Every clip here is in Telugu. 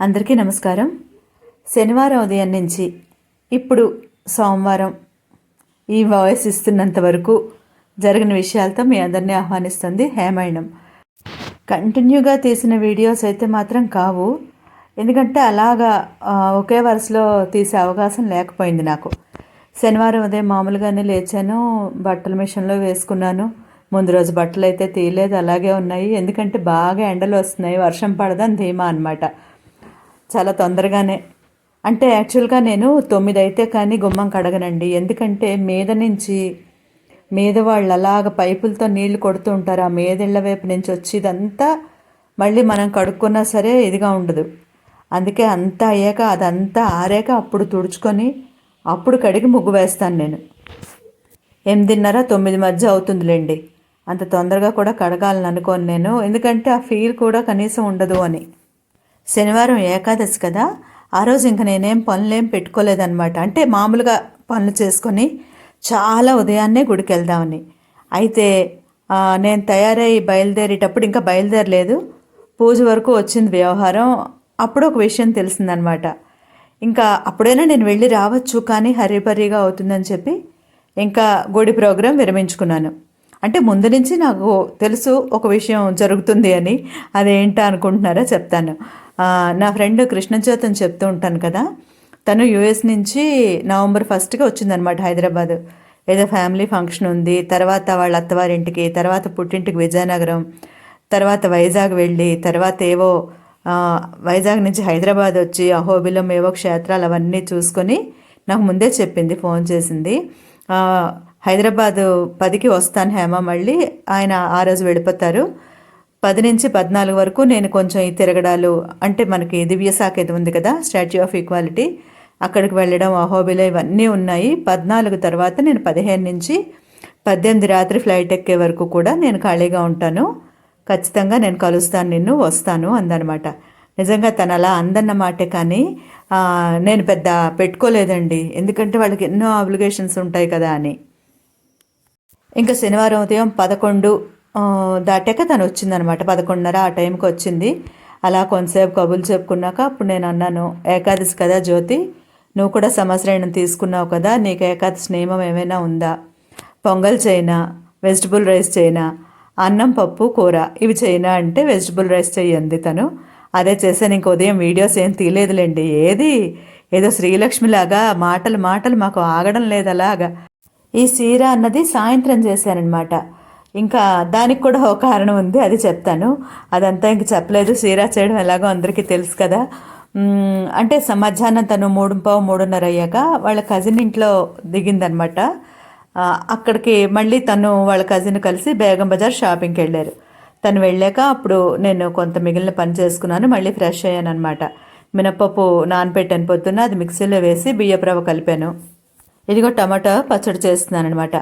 అందరికీ నమస్కారం. శనివారం ఉదయం నుంచి ఇప్పుడు సోమవారం ఈ వాయిస్ ఇస్తున్నంత వరకు జరిగిన విషయాలతో మీ అందరినీ ఆహ్వానిస్తుంది హేమాయణం కంటిన్యూగా తీసిన వీడియోస్ అయితే మాత్రం కావు. ఎందుకంటే అలాగా ఒకే వరుసలో తీసే అవకాశం లేకపోయింది నాకు. శనివారం ఉదయం మామూలుగానే లేచాను బట్టల మిషన్లో వేసుకున్నాను. ముందు రోజు బట్టలు అయితే తీయలేదు అలాగే ఉన్నాయి. ఎందుకంటే బాగా ఎండలు వస్తున్నాయి వర్షం పడదని ధీమా అనమాట చాలా తొందరగానే. అంటే యాక్చువల్గా నేను తొమ్మిది అయితే కానీ గుమ్మం కడగనండి. ఎందుకంటే మీద నుంచి మీద వాళ్ళు అలాగ పైపులతో నీళ్ళు కొడుతూ ఉంటారు. ఆ మీదిళ్ళ వైపు నుంచి వచ్చి ఇదంతా మళ్ళీ మనం కడుక్కున్నా సరే ఇదిగా ఉండదు. అందుకే అంతా అయ్యాక అదంతా ఆరాక అప్పుడు తుడుచుకొని అప్పుడు కడిగి ముగ్గు వేస్తాను నేను. ఎనిమిదిన్నర తొమ్మిది మధ్య అవుతుందిలేండి. అంత తొందరగా కూడా కడగాలని అనుకోను నేను. ఎందుకంటే ఆ ఫీల్ కూడా కనీసం ఉండదు అని. శనివారం ఏకాదశి కదా ఆ రోజు ఇంక నేనేం పనులేం పెట్టుకోలేదన్నమాట. అంటే మామూలుగా పనులు చేసుకొని చాలా ఉదయాన్నే గుడికి వెళ్దామని. అయితే నేను తయారై బయలుదేరేటప్పుడు ఇంకా బయలుదేరలేదు. పూజ వరకు వచ్చింది వ్యవహారం. అప్పుడు ఒక విషయం తెలిసిందనమాట ఇంకా అప్పుడైనా నేను వెళ్ళి రావచ్చు కానీ హరిబరిగా అవుతుందని చెప్పి ఇంకా గుడి ప్రోగ్రాం విరమించుకున్నాను. అంటే ముందు నుంచి నాకు తెలుసు ఒక విషయం జరుగుతుంది అని. అదేంటా అనుకుంటున్నారో చెప్తాను. నా ఫ్రెండ్ కృష్ణజ్యోతి అని చెప్తూ ఉంటాను కదా. తను యుఎస్ నుంచి నవంబర్ ఫస్ట్గా వచ్చిందనమాట హైదరాబాద్. ఏదో ఫ్యామిలీ ఫంక్షన్ ఉంది. తర్వాత వాళ్ళ అత్తవారింటికి తర్వాత పుట్టింటికి విజయనగరం తర్వాత వైజాగ్ వెళ్ళి తర్వాత ఏవో వైజాగ్ నుంచి హైదరాబాద్ వచ్చి అహోబిలం ఏవో క్షేత్రాలు అవన్నీ చూసుకొని నాకు ముందే చెప్పింది ఫోన్ చేసింది. హైదరాబాదు హైదరాబాద్ పదికి వస్తాను హేమ మళ్ళీ ఆయన ఆ రోజు వెళ్ళిపోతారు. పది నుంచి పద్నాలుగు వరకు నేను కొంచెం ఈ తిరగడాలు అంటే మనకి దివ్యశాఖ ఇది ఉంది కదా స్టాచ్యూ ఆఫ్ ఈక్వాలిటీ అక్కడికి వెళ్ళడం అహోబిల ఇవన్నీ ఉన్నాయి. పద్నాలుగు తర్వాత నేను పదిహేను నుంచి పద్దెనిమిది రాత్రి ఫ్లైట్ ఎక్కే వరకు కూడా నేను ఖాళీగా ఉంటాను. ఖచ్చితంగా నేను కలుస్తాను నిన్ను వస్తాను అందనమాట. నిజంగా తను అలా అందన్న మాటే కానీ నేను పెద్ద పెట్టుకోలేదండి. ఎందుకంటే వాళ్ళకి ఎన్నో అబ్లిగేషన్స్ ఉంటాయి కదా అని. ఇంకా శనివారం ఉదయం పదకొండు దాటాక తను వచ్చిందనమాట. పదకొండున్నర ఆ టైంకి వచ్చింది. అలా కొంతసేపు కబుర్లు చెప్పుకున్నాక అప్పుడు నేను అన్నాను ఏకాదశి కదా జ్యోతి నువ్వు కూడా సంవత్సరం తీసుకున్నావు కదా నీకు ఏకాదశి నియమం ఏమైనా ఉందా? Pongal China vegetable rice China అన్నం పప్పు కూర ఇవి చైనా అంటే వెజిటబుల్ రైస్ చెయ్యంది తను. అదే చేశాను ఇంక ఉదయం వీడియోస్ ఏం తీయలేదులేండి. ఏది? ఏదో శ్రీలక్ష్మిలాగా మాటలు మాటలు మాకు ఆగడం లేదు అలాగా ఈ సీర అన్నది సాయంత్రం చేశానన్నమాట ఇంకా దానికి కూడా ఒక కారణం ఉంది అది చెప్తాను. అదంతా ఇంక చెప్పలేదు. సీరా చేయడం ఎలాగో అందరికీ తెలుసు కదా. అంటే మధ్యాహ్నం తను మూడు పావు మూడున్నర అయ్యాక వాళ్ళ కజిన్ ఇంట్లో దిగిందనమాట. అక్కడికి మళ్ళీ తను వాళ్ళ కజిన్ కలిసి బేగం బజార్ షాపింగ్కి వెళ్ళారు. తను వెళ్ళాక అప్పుడు నేను కొంత మిగిలిన పని చేసుకున్నాను మళ్ళీ ఫ్రెష్ అయ్యాను అనమాట మినప్పప్పు నానబెట్టాను పొద్దున్న అది మిక్సీలో వేసి బియ్యప్రవ కలిపాను. ఇదిగో టమాటా పచ్చడి చేస్తున్నాను అనమాట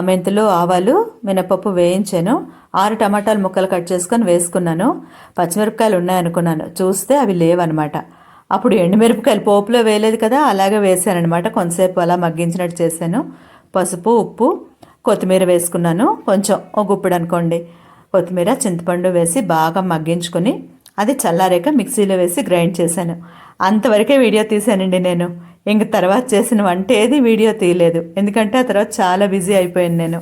మెంతులు ఆవాలు మినపప్పు వేయించాను. ఆరు టమాటాలు ముక్కలు కట్ చేసుకొని వేసుకున్నాను. పచ్చిమిరపకాయలు ఉన్నాయనుకున్నాను. చూస్తే అవి లేవన్నమాట. అప్పుడు ఎండుమిరపకాయలు పోపులో వేయలేదు కదా అలాగే వేసానమాట కొంతసేపు అలా మగ్గించినట్టు చేశాను. పసుపు ఉప్పు కొత్తిమీర వేసుకున్నాను. కొంచెం ఒక గుప్పుడు అనుకోండి. కొత్తిమీర చింతపండు వేసి బాగా మగ్గించుకొని అది చల్లారాక మిక్సీలో వేసి గ్రైండ్ చేశాను. అంతవరకే వీడియో తీశానండి నేను. ఇంక తర్వాత చేసిన వంట ఏది వీడియో తీయలేదు. ఎందుకంటే ఆ తర్వాత చాలా బిజీ అయిపోయాను నేను.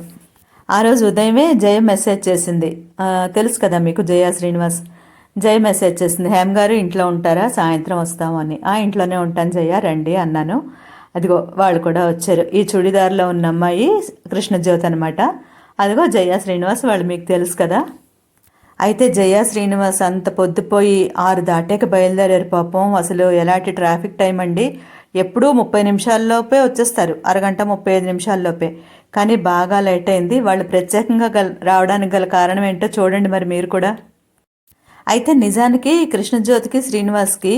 ఆ రోజు ఉదయమే జయ మెసేజ్ చేసింది. తెలుసు కదా మీకు జయ శ్రీనివాస్? జయ మెసేజ్ చేసింది. హేమ్ గారు ఇంట్లో ఉంటారా? సాయంత్రం వస్తాము అని. ఆ ఇంట్లోనే ఉంటాను జయ రండి అన్నాను. అదిగో వాళ్ళు కూడా వచ్చారు. ఈ చుడిదార్లో ఉన్న అమ్మాయి కృష్ణజ్యోతి అనమాట అదిగో జయ శ్రీనివాస్ వాళ్ళు మీకు తెలుసు కదా? అయితే జయ శ్రీనివాస్ అంత పొద్దుపోయి ఆరు దాటాక బయలుదేరారు పాపం. అసలు ఎలాంటి ట్రాఫిక్ టైం అండి? ఎప్పుడూ ముప్పై నిమిషాల్లోపే వచ్చేస్తారు అరగంట ముప్పై ఐదు నిమిషాల్లోపే. కానీ బాగా లేట్ అయింది. వాళ్ళు ప్రత్యేకంగా గల రావడానికి గల కారణం ఏంటో చూడండి మరి మీరు కూడా. అయితే నిజానికి కృష్ణజ్యోతికి శ్రీనివాస్కి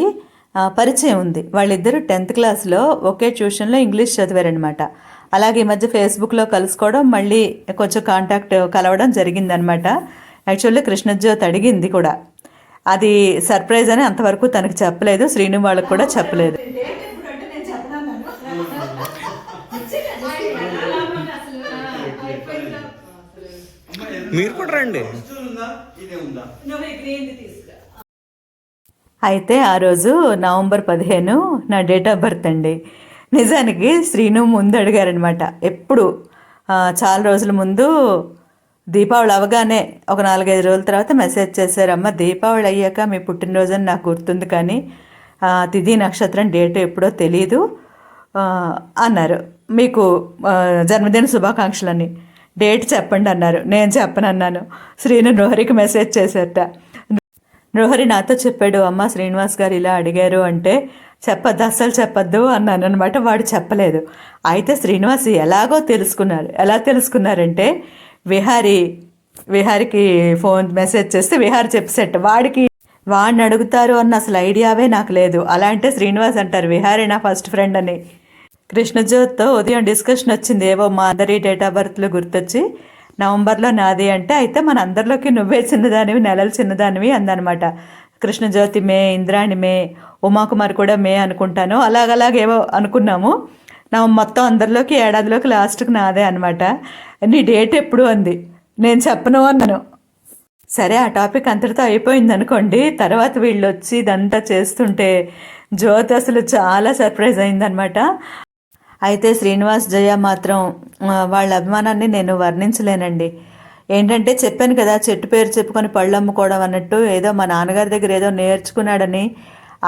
పరిచయం ఉంది. వాళ్ళిద్దరూ టెన్త్ క్లాస్లో ఒకే ట్యూషన్లో ఇంగ్లీష్ చదివారనమాట అలాగే ఈ మధ్య ఫేస్బుక్లో కలుసుకోవడం మళ్ళీ కొంచెం కాంటాక్ట్ కలవడం జరిగిందనమాట యాక్చువల్లీ కృష్ణజ్యోతి అడిగింది కూడా. అది సర్ప్రైజ్ అని అంతవరకు తనకు చెప్పలేదు శ్రీను వాళ్ళకు కూడా చెప్పలేదు. మీరు కూడా రండి. అయితే ఆ రోజు నవంబర్ పదిహేను నా డేట్ ఆఫ్ బర్త్ అండి. నిజానికి శ్రీను ముందు అడిగారనమాట ఎప్పుడు? చాలా రోజుల ముందు దీపావళి అవగానే ఒక నాలుగైదు రోజుల తర్వాత మెసేజ్ చేశారమ్మ దీపావళి అయ్యాక మీ పుట్టినరోజు అని నాకు గుర్తుంది కానీ తిథి నక్షత్రం డేట్ ఎప్పుడో తెలియదు అన్నారు. మీకు జన్మదిన శుభాకాంక్షలని. డేట్ చెప్పండి అన్నారు. నేను చెప్పనన్నాను. శ్రీను నృహరికి మెసేజ్ చేశారట నృహరి నాతో చెప్పాడు అమ్మ శ్రీనివాస్ గారు ఇలా అడిగారు అంటే చెప్పద్దు అస్సలు చెప్పద్దు అన్నాను. అనమాట వాడు చెప్పలేదు. అయితే శ్రీనివాస్ ఎలాగో తెలుసుకున్నారు. ఎలా తెలుసుకున్నారంటే విహారి విహారికి ఫోన్ మెసేజ్ చేస్తే విహారి చెప్పేసట. వాడికి వాడిని అడుగుతారు అన్న అసలు ఐడియావే నాకు లేదు. అలా అంటే శ్రీనివాస్ అంటారు. విహారీ నా ఫస్ట్ ఫ్రెండ్ అని. కృష్ణజ్యోత్తో ఉదయం డిస్కషన్ వచ్చింది. ఏవో మా అందరి డేట్ ఆఫ్ బర్త్లు గుర్తొచ్చి నవంబర్లో నాది అంటే అయితే మన అందరిలోకి నువ్వే చిన్నదానివి నెలలు చిన్నదానివి అందనమాట. కృష్ణజ్యోతి మే ఇంద్రాణి మే ఉమాకుమార్ కూడా మే అనుకుంటాను. అలాగలాగేవో అనుకున్నాము. నా మొత్తం అందరిలోకి ఏడాదిలోకి లాస్ట్కి నాదే అనమాట నీ డేట్ ఎప్పుడు అంది? నేను చెప్పను అన్నాను. సరే ఆ టాపిక్ అంతటితో అయిపోయింది అనుకోండి. తర్వాత వీళ్ళు వచ్చి ఇదంతా చేస్తుంటే జ్యోతి అసలు చాలా సర్ప్రైజ్ అయిందనమాట అయితే శ్రీనివాస్ జయ మాత్రం వాళ్ళ అభిమానాన్ని నేను వర్ణించలేనండి. ఏంటంటే చెప్పాను కదా చెట్టు పేరు చెప్పుకొని పళ్ళు అమ్ముకోవడం అన్నట్టు ఏదో మా నాన్నగారి దగ్గర ఏదో నేర్చుకున్నాడని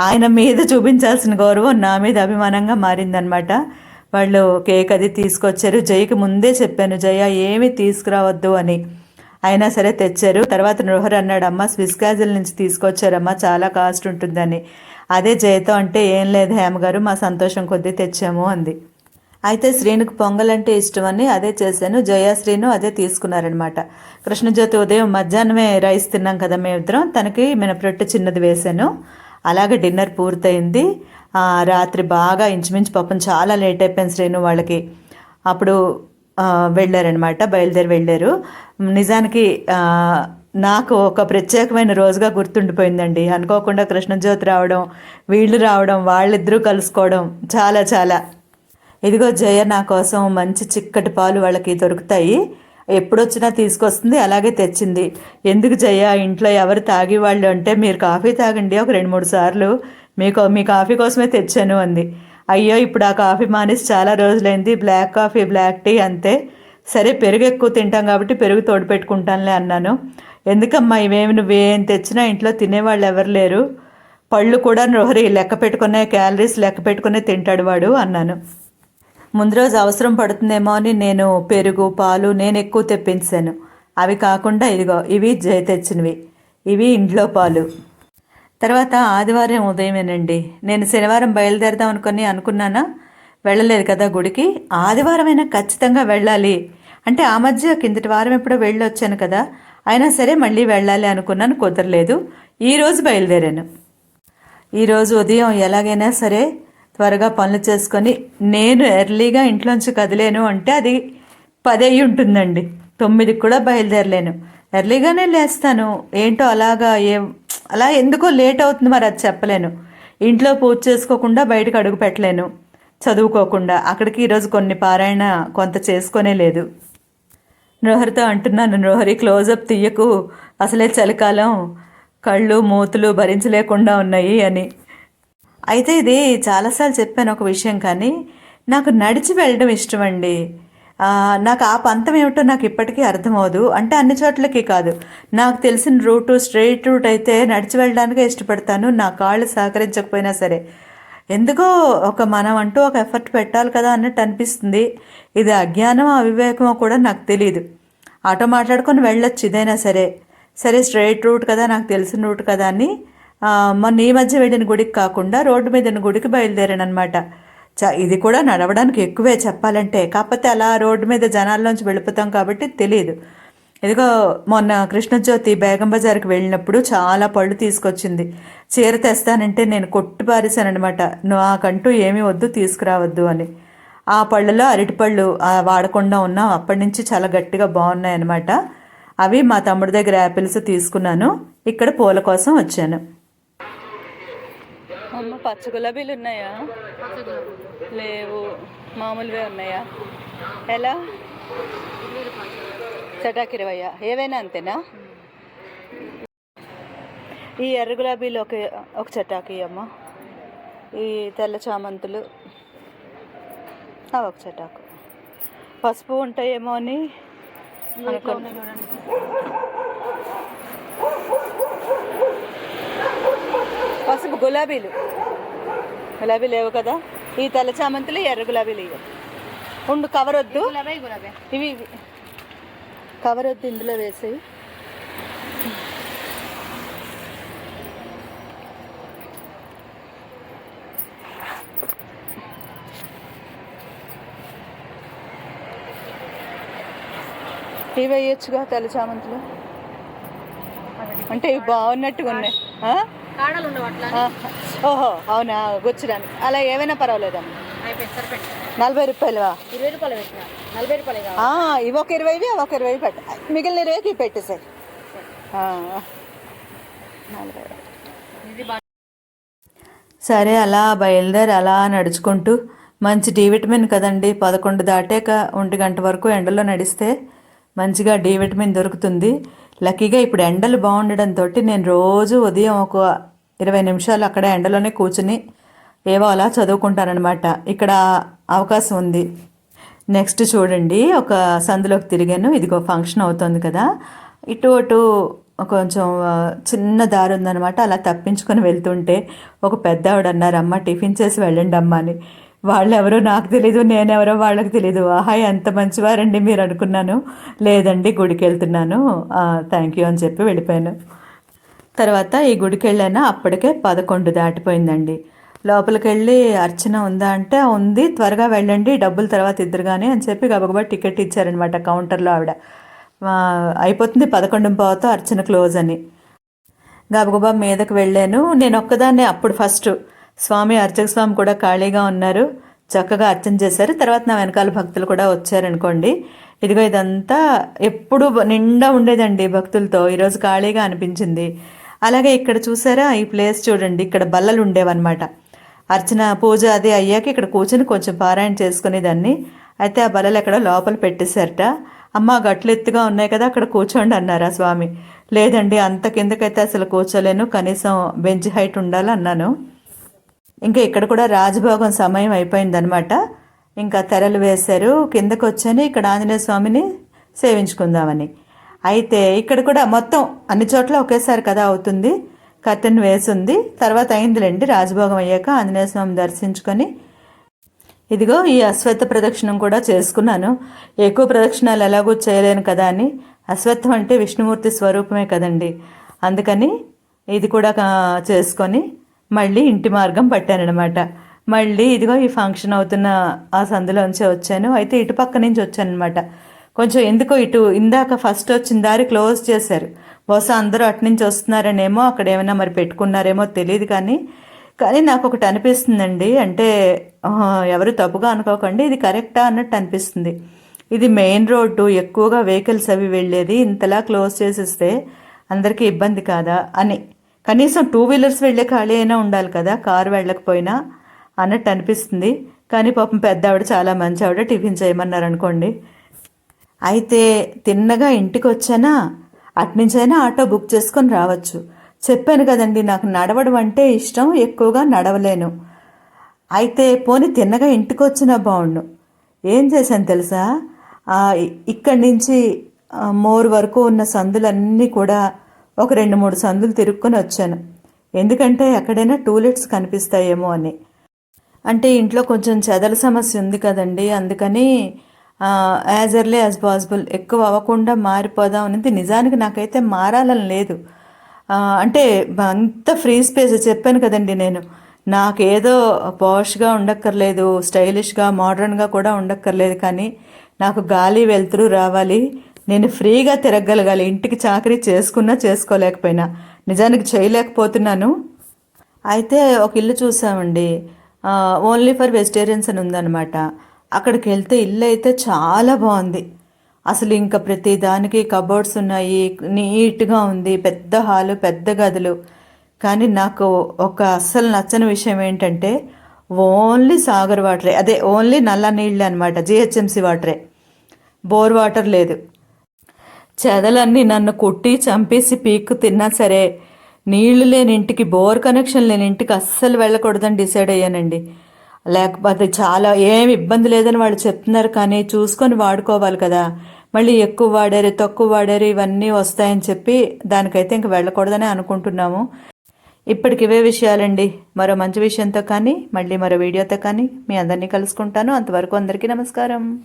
ఆయన మీద చూపించాల్సిన గౌరవం నా మీద అభిమానంగా మారిందనమాట వాళ్ళు కేక్ అది తీసుకొచ్చారు. జయకి ముందే చెప్పాను జయ ఏమి తీసుకురావద్దు అని. అయినా సరే తెచ్చారు. తర్వాత నృహర్ అన్నాడు అమ్మ స్విస్ క్యాజిల్ నుంచి తీసుకొచ్చారమ్మా చాలా కాస్ట్ ఉంటుందని. అదే జయతో అంటే ఏం లేదు హేమగారు మా సంతోషం కొద్దీ తెచ్చాము అంది. అయితే శ్రీనుకు పొంగల్ అంటే ఇష్టమని అదే చేశాను. జయ శ్రీను అదే తీసుకున్నారనమాట. కృష్ణజ్యోతి ఉదయం మధ్యాహ్నమే రైస్ తిన్నాం కదా మేమిద్దరం. తనకి మినప్రొట్టు చిన్నది వేశాను. అలాగే డిన్నర్ పూర్తయింది. రాత్రి బాగా ఇంచుమించు పాపం చాలా లేట్ అయిపోయింది శ్రీను వాళ్ళకి. అప్పుడు వెళ్ళారనమాట బయలుదేరి వెళ్ళారు. నిజానికి నాకు ఒక ప్రత్యేకమైన రోజుగా గుర్తుండిపోయిందండి. అనుకోకుండా కృష్ణజ్యోతి రావడం వీళ్ళు రావడం వాళ్ళిద్దరూ కలుసుకోవడం చాలా చాలా. ఇదిగో జయ నా కోసం మంచి చిక్కటి పాలు వాళ్ళకి దొరుకుతాయి. ఎప్పుడొచ్చినా తీసుకొస్తుంది అలాగే తెచ్చింది. ఎందుకు జయ ఇంట్లో ఎవరు తాగి వాళ్ళు అంటే మీరు కాఫీ తాగండి ఒక రెండు మూడు సార్లు. మీకు మీ కాఫీ కోసమే తెచ్చాను అంది. అయ్యో ఇప్పుడు ఆ కాఫీ మానేసి చాలా రోజులైంది. బ్లాక్ కాఫీ బ్లాక్ టీ అంతే. సరే పెరుగు ఎక్కువ తింటాం కాబట్టి పెరుగు తోడు పెట్టుకుంటానులే అన్నాను. ఎందుకమ్మా ఇవేమి నువ్వేం తెచ్చినా ఇంట్లో తినేవాళ్ళు ఎవరు లేరు? పళ్ళు కూడా రోహరి లెక్క పెట్టుకునే క్యాలరీస్ లెక్క పెట్టుకునే తింటాడు వాడు అన్నాను. ముందు రోజు అవసరం పడుతుందేమో అని నేను పెరుగు పాలు నేను ఎక్కువ తెప్పించాను. అవి కాకుండా ఇదిగో ఇవి జయ తెచ్చినవి. ఇవి ఇంట్లో పాలు. తర్వాత ఆదివారం ఉదయమేనండి. నేను శనివారం బయలుదేరదాం అనుకుని అనుకున్నానా? వెళ్ళలేదు కదా గుడికి. ఆదివారమైనా ఖచ్చితంగా వెళ్ళాలి. అంటే ఆ మధ్య కిందటి వారం ఎప్పుడో వెళ్ళి వచ్చాను కదా. అయినా సరే మళ్ళీ వెళ్ళాలి అనుకున్నాను కుదరలేదు. ఈరోజు బయలుదేరాను. ఈరోజు ఉదయం ఎలాగైనా సరే త్వరగా పనులు చేసుకొని నేను ఎర్లీగా ఇంట్లోంచి కదిలేను అంటే అది పది అయి ఉంటుందండి తొమ్మిదికి కూడా బయలుదేరలేను. ఎర్లీగానే లేస్తాను. ఏంటో అలాగా ఏ అలా ఎందుకో లేట్ అవుతుంది మరి అది చెప్పలేను. ఇంట్లో పూజ చేసుకోకుండా బయటకు అడుగు పెట్టలేను. చదువుకోకుండా. అక్కడికి ఈరోజు కొన్ని పారాయణ కొంత చేసుకోనే లేదు. నృహరితో అంటున్నాను నృహరి క్లోజప్ తీయకు. అసలే చలికాలం. కళ్ళు మూతులు భరించలేకుండా ఉన్నాయి అని. అయితే ఇది చాలాసార్లు చెప్పాను ఒక విషయం కానీ నాకు నడిచి వెళ్ళడం ఇష్టం అండి నాకు ఆ పంతం ఏమిటో నాకు ఇప్పటికీ అర్థమవదు. అంటే అన్ని చోట్లకి కాదు. నాకు తెలిసిన రూటు స్ట్రైట్ రూట్ అయితే నడిచి వెళ్ళడానికే ఇష్టపడతాను. నా కాళ్ళు సహకరించకపోయినా సరే. ఎందుకో ఒక మనం అంటూ ఒక ఎఫర్ట్ పెట్టాలి కదా అన్నట్టు అనిపిస్తుంది. ఇది అజ్ఞానమో అవివేకమో కూడా నాకు తెలియదు ఆటో మాట్లాడుకొని వెళ్ళొచ్చు ఇదైనా సరే. సరే స్ట్రైట్ రూట్ కదా నాకు తెలిసిన రూట్ కదా అని మొన్న ఈ మధ్య వెళ్ళిన గుడికి కాకుండా రోడ్డు మీద గుడికి బయలుదేరాను అనమాట చ ఇది కూడా నడవడానికి ఎక్కువే చెప్పాలంటే. కాకపోతే అలా రోడ్డు మీద జనాల్లోంచి వెళ్ళిపోతాం కాబట్టి తెలియదు ఇదిగో మొన్న కృష్ణజ్యోతి బేగం బజార్కి వెళ్ళినప్పుడు చాలా పళ్ళు తీసుకొచ్చింది. చీర తెస్తానంటే నేను కొట్టి పారేశానమాట నాకంటూ ఏమీ వద్దు తీసుకురావద్దు అని. ఆ పళ్ళలో అరటిపళ్ళు వాడకుండా ఉన్నాం. అప్పటి నుంచి చాలా గట్టిగా బాగున్నాయన్నమాట. అవి మా తమ్ముడి దగ్గర యాపిల్స్ తీసుకున్నాను. ఇక్కడ పూల కోసం వచ్చాను. పచ్చ గులాబీలు ఉన్నాయా లేవు. మామూలువే ఉన్నాయా? ఎలా? చటాకి ఇరవయ్యా ఏవైనా అంతేనా? ఈ ఎర్ర గులాబీలు ఒక ఒక చటాకి అమ్మ. ఈ తెల్ల చామంతులు ఆ, ఒక చటాకు. పసుపు ఉంటాయేమో అని పసుపు గులాబీలు. గులాబీ లేవు కదా. ఈ తెల్ల చామంతులు ఎర్ర గులాబీలు ఇవి ఉండు కవర్ వద్దు. గులాబీ గులాబీ. ఇవి ఇవి. కవర్ వద్దు ఇందులో వేసి ఇవి వేయొచ్చుగా తెల్ల చామంతులు? అంటే ఇవి బాగున్నట్టుగా ఉన్నాయి? కాడలు ఉండవు. ఓహో అవునా? గుచ్చడానికి అలా ఏమైనా పర్వాలేదమ్మా. సరిపెట్టి. నలభై రూపాయలువా? ఇరవై రూపాయలు పెట్టిన? నలభై రూపాయలు ఇవి ఒక ఇరవైవి అవి ఒక ఇరవై పెట్ట. మిగిలిన ఇరవైకి పెట్టేసాయి. నలభై బాగా సరే అలా బయలుదేరి అలా నడుచుకుంటూ మంచి డి విటమిన్ కదండి. పదకొండు దాటాక ఒంటి గంట వరకు ఎండలో నడిస్తే మంచిగా డి విటమిన్ దొరుకుతుంది. లక్కీగా ఇప్పుడు ఎండలు బాగుండడంతో నేను రోజు ఉదయం ఒక ఇరవై నిమిషాలు అక్కడ ఎండలోనే కూర్చుని ఏవో అలా చదువుకుంటారనమాట ఇక్కడ అవకాశం ఉంది. నెక్స్ట్ చూడండి. ఒక సందులోకి తిరిగాను. ఇదిగో ఫంక్షన్ అవుతుంది కదా. ఇటు అటు కొంచెం చిన్న దారి ఉందనమాట అలా తప్పించుకొని వెళ్తుంటే ఒక పెద్ద ఆవిడ అన్నారమ్మ టిఫిన్ చేసి వెళ్ళండి అమ్మ అని. వాళ్ళు ఎవరో నాకు తెలీదు నేనెవరో వాళ్ళకి తెలీదు. ఆహా ఎంత మంచివారండి మీరు అనుకున్నాను. లేదండి గుడికి వెళ్తున్నాను థ్యాంక్ యూ అని చెప్పి వెళ్ళిపోయాను. తర్వాత ఈ గుడికి వెళ్ళాను అప్పటికే పదకొండు దాటిపోయిందండి. లోపలికి వెళ్ళి అర్చన ఉందా అంటే ఉంది. త్వరగా వెళ్ళండి డబ్బులు తర్వాత ఇద్దరు కానీ అని చెప్పి గబగబా టికెట్ ఇచ్చారనమాట కౌంటర్లో ఆవిడ. అయిపోతుంది పదకొండు పోవతో అర్చన క్లోజ్ అని. గబగబా మీదకి వెళ్ళాను. నేను ఒక్కదాన్నే అప్పుడు ఫస్ట్. స్వామి అర్చక స్వామి కూడా ఖాళీగా ఉన్నారు. చక్కగా అర్చన చేశారు. తర్వాత నా వెనకాల భక్తులు కూడా వచ్చారనుకోండి. ఇదిగో ఇదంతా ఎప్పుడు నిండా ఉండేదండి భక్తులతో. ఈరోజు ఖాళీగా అనిపించింది. అలాగే ఇక్కడ చూసారా? ఈ ప్లేస్ చూడండి. ఇక్కడ బల్లలు ఉండేవన్నమాట. అర్చన పూజ అది అయ్యాక ఇక్కడ కూర్చొని కొంచెం పారాయణ చేసుకునేదాన్ని అయితే ఆ బల్లలు ఎక్కడ లోపల పెట్టేశారట. అమ్మ గట్లు ఎత్తుగా ఉన్నాయి కదా అక్కడ కూర్చోండి అన్నారు ఆ స్వామి. లేదండి అంత కిందకైతే అసలు కూర్చోలేను. కనీసం బెంచ్ హైట్ ఉండాలి అన్నాను. ఇంకా ఇక్కడ కూడా రాజభోగం సమయం అయిపోయిందనమాట ఇంకా తెరలు వేశారు. కిందకు వచ్చాను ఇక్కడ ఆంజనేయ స్వామిని సేవించుకుందామని. అయితే ఇక్కడ కూడా మొత్తం అన్ని చోట్ల ఒకేసారి కదా అవుతుంది. కర్టెన్ వేసింది. తర్వాత అయిందిలేండి. రాజభోగం అయ్యాక ఆంజనేయ స్వామి దర్శించుకొని ఇదిగో ఈ అశ్వత్థ ప్రదక్షిణం కూడా చేసుకున్నాను. ఎక్కువ ప్రదక్షిణాలు ఎలాగో చేయలేను కదా అని. అశ్వత్థం అంటే విష్ణుమూర్తి స్వరూపమే కదండి. అందుకని ఇది కూడా చేసుకొని మళ్ళీ ఇంటి మార్గం పట్టానమాట మళ్ళీ ఇదిగో ఈ ఫంక్షన్ అవుతున్న ఆ సందులోంచి వచ్చాను. అయితే ఇటు పక్క నుంచి వచ్చానమాట కొంచెం ఎందుకో ఇటు ఇందాక ఫస్ట్ వచ్చిన దారి క్లోజ్ చేశారు. బహుశా అందరూ అటు నుంచి వస్తున్నారనేమో అక్కడ ఏమైనా మరి పెట్టుకున్నారేమో తెలియదు కానీ కానీ నాకు ఒకటి అనిపిస్తుందండి. అంటే ఎవరు తప్పుగా అనుకోకండి ఇది కరెక్టా అన్నట్టు అనిపిస్తుంది. ఇది మెయిన్ రోడ్డు ఎక్కువగా వెహికల్స్ అవి వెళ్ళేది ఇంతలా క్లోజ్ చేసేస్తే అందరికీ ఇబ్బంది కాదా అని. కనీసం టూ వీలర్స్ వెళ్ళే ఖాళీ అయినా ఉండాలి కదా కారు వెళ్ళకపోయినా అన్నట్టు అనిపిస్తుంది. కానీ పాపం పెద్ద ఆవిడ చాలా మంచి ఆవిడ టిఫిన్ చేయమన్నారు అనుకోండి. అయితే తిన్నగా ఇంటికి వచ్చానా అట్నుంచైనా ఆటో బుక్ చేసుకొని రావచ్చు. చెప్పాను కదండి నాకు నడవడం అంటే ఇష్టం ఎక్కువగా నడవలేను. అయితే పోని తిన్నగా ఇంటికి వచ్చినా బాగుండు ఏం చేశాను తెలుసా? ఇక్కడి నుంచి మోర్ వరకు ఉన్న సందులన్నీ కూడా ఒక రెండు మూడు సందులు తిరుక్కొని వచ్చాను. ఎందుకంటే ఎక్కడైనా టూలెట్స్ కనిపిస్తాయేమో అని. అంటే ఇంట్లో కొంచెం చెదల సమస్య ఉంది కదండి అందుకని యాజ్ ఎర్లీ యాజ్ పాసిబుల్ ఎక్కువ అవ్వకుండా మారిపోదాం అనేది. నిజానికి నాకైతే మారాలని లేదు. అంటే అంత ఫ్రీ స్పేస్ చెప్పాను కదండి నేను. నాకేదో పాష్గా ఉండక్కర్లేదు స్టైలిష్గా మోడర్న్గా కూడా ఉండక్కర్లేదు కానీ నాకు గాలి వెలుతురు రావాలి. నేను ఫ్రీగా తిరగగలగాలి. ఇంటికి చాకరీ చేసుకున్నా చేసుకోలేకపోయినా. నిజానికి చేయలేకపోతున్నాను. అయితే ఒక ఇల్లు చూసామండి. ఓన్లీ ఫర్ వెజిటేరియన్స్ అని ఉందన్నమాట. అక్కడికి వెళ్తే ఇల్లు అయితే చాలా బాగుంది అసలు ఇంకా ప్రతి దానికి కబోర్డ్స్ ఉన్నాయి నీట్గా ఉంది పెద్ద హాలు పెద్ద గదులు. కానీ నాకు ఒక అస్సలు నచ్చని విషయం ఏంటంటే ఓన్లీ సాగర్ వాటరే. అదే ఓన్లీ నల్ల నీళ్ళు అనమాట జిహెచ్ఎంసి వాటరే. బోర్ వాటర్ లేదు. చెదలన్నీ నన్ను కుట్టి చంపేసి పీక్కు తిన్నా సరే నీళ్ళు లేని ఇంటికి బోర్ కనెక్షన్ లేని ఇంటికి అస్సలు వెళ్ళకూడదని డిసైడ్ అయ్యానండి. లేకపోతే చాలా ఏం ఇబ్బంది లేదని వాళ్ళు చెప్తున్నారు కానీ చూసుకొని వాడుకోవాలి కదా. మళ్ళీ ఎక్కువ వాడారు తక్కువ వాడారు ఇవన్నీ వస్తాయని చెప్పి దానికైతే ఇంక వెళ్ళకూడదని అనుకుంటున్నాము. ఇప్పటికి ఇవే విషయాలండి. మరో మంచి విషయంతో కానీ మళ్ళీ మరో వీడియోతో కానీ మీ అందరినీ కలుసుకుంటాను. అంతవరకు అందరికీ నమస్కారం.